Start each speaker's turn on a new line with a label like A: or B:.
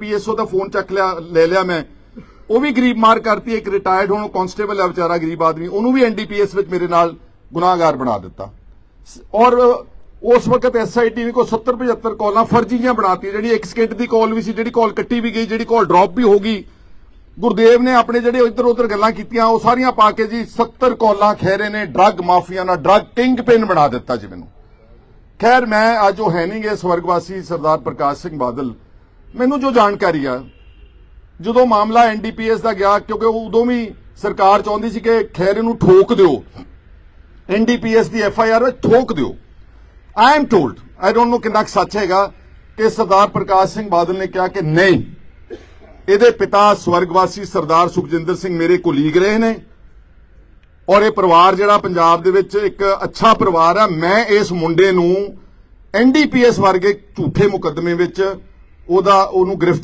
A: PSO ਦਾ phone ਚੱਕ ਲਿਆ, ਲੈ ਲਿਆ ਮੈਂ। ਉਹ ਵੀ ਗਰੀਬ ਮਾਰ ਕਰਤੀ, ਇੱਕ ਰਿਟਾਇਰਡ ਹੁਣ ਕਾਂਸਟੇਬਲ ਹੈ ਵਿਚਾਰਾ, ਗਰੀਬ ਆਦਮੀ। ਉਹਨੂੰ ਵੀ ਐਨਡੀਪੀਐਸ ਵਿੱਚ ਮੇਰੇ ਨਾਲ ਗੁਨਾਹਗਾਰ ਬਣਾ ਦਿੱਤਾ। ਔਰ ਉਸ ਵਕਤ ਐਸਆਈਟੀ ਨੇ ਕੋ 70 75 ਕਾਲਾਂ ਫਰਜ਼ੀਆਂ ਬਣਾਤੀ ਜਿਹੜੀ 1 ਸਕਿੰਟ ਦੀ ਕਾਲ ਵੀ ਸੀ, ਜਿਹੜੀ ਕਾਲ ਕੱਟੀ ਵੀ ਗਈ, ਜਿਹੜੀ ਕਾਲ ਡ੍ਰੌਪ ਵੀ ਹੋ ਗਈ। ਗੁਰਦੇਵ ਨੇ ਆਪਣੇ ਜਿਹੜੇ ਇੱਧਰ ਉੱਧਰ ਗੱਲਾਂ ਕੀਤੀਆਂ, ਉਹ ਸਾਰੀਆਂ ਪਾ ਕੇ ਜੀ 70 ਕਾਲਾਂ ਖੈਰੇ ਨੇ ਡਰੱਗ ਮਾਫੀਆ ਨਾਲ ਡਰੱਗ ਕਿੰਗ ਪਿਨ ਬਣਾ ਦਿੱਤਾ ਜੀ ਮੈਨੂੰ। ਖੈਰ, ਮੈਂ ਅੱਜ ਉਹ ਹੈ ਨਹੀਂ ਗੇ ਸਵਰਗਵਾਸੀ ਸਰਦਾਰ ਪ੍ਰਕਾਸ਼ ਸਿੰਘ ਬਾਦਲ ਮੈਨੂੰ ਜੋ ਜਾਣਕਾਰੀ ਆ, ਜਦੋਂ ਮਾਮਲਾ ਐਨਡੀਪੀਐਸ ਦਾ ਗਿਆ, ਕਿਉਂਕਿ ਉਹ ਉਦੋਂ ਵੀ ਸਰਕਾਰ ਚਾਹੁੰਦੀ ਸੀ ਕਿ ਖੈਰੇ ਨੂੰ ਠੋਕ ਦਿਓ। ਐਨਡੀਪੀਐਸ ਦੀ ਐਫਆਈਆਰ ਵਿੱਚ ਠੋਕ ਦਿਓ। I am told I don't know ਕਿੰਨਾ ਕੁ ਸੱਚ ਹੈਗਾ, ਕਿ ਸਰਦਾਰ ਪ੍ਰਕਾਸ਼ ਸਿੰਘ ਬਾਦਲ ਨੇ ਕਿਹਾ ਕਿ ਨਹੀਂ, ਇਹਦੇ ਪਿਤਾ ਸਵਰਗਵਾਸੀ ਸਰਦਾਰ ਸੁਖਜਿੰਦਰ ਸਿੰਘ ਮੇਰੇ ਕੋਲੀਗ ਰਹੇ ਨੇ, ਔਰ ਇਹ ਪਰਿਵਾਰ ਜਿਹੜਾ ਪੰਜਾਬ ਦੇ ਵਿੱਚ ਇੱਕ ਅੱਛਾ ਪਰਿਵਾਰ ਆ, ਮੈਂ ਇਸ ਮੁੰਡੇ ਨੂੰ ਐਨਡੀਪੀਐਸ ਵਰਗੇ ਝੂਠੇ ਮੁਕੱਦਮੇ ਵਿੱਚ ou, da, ou no greve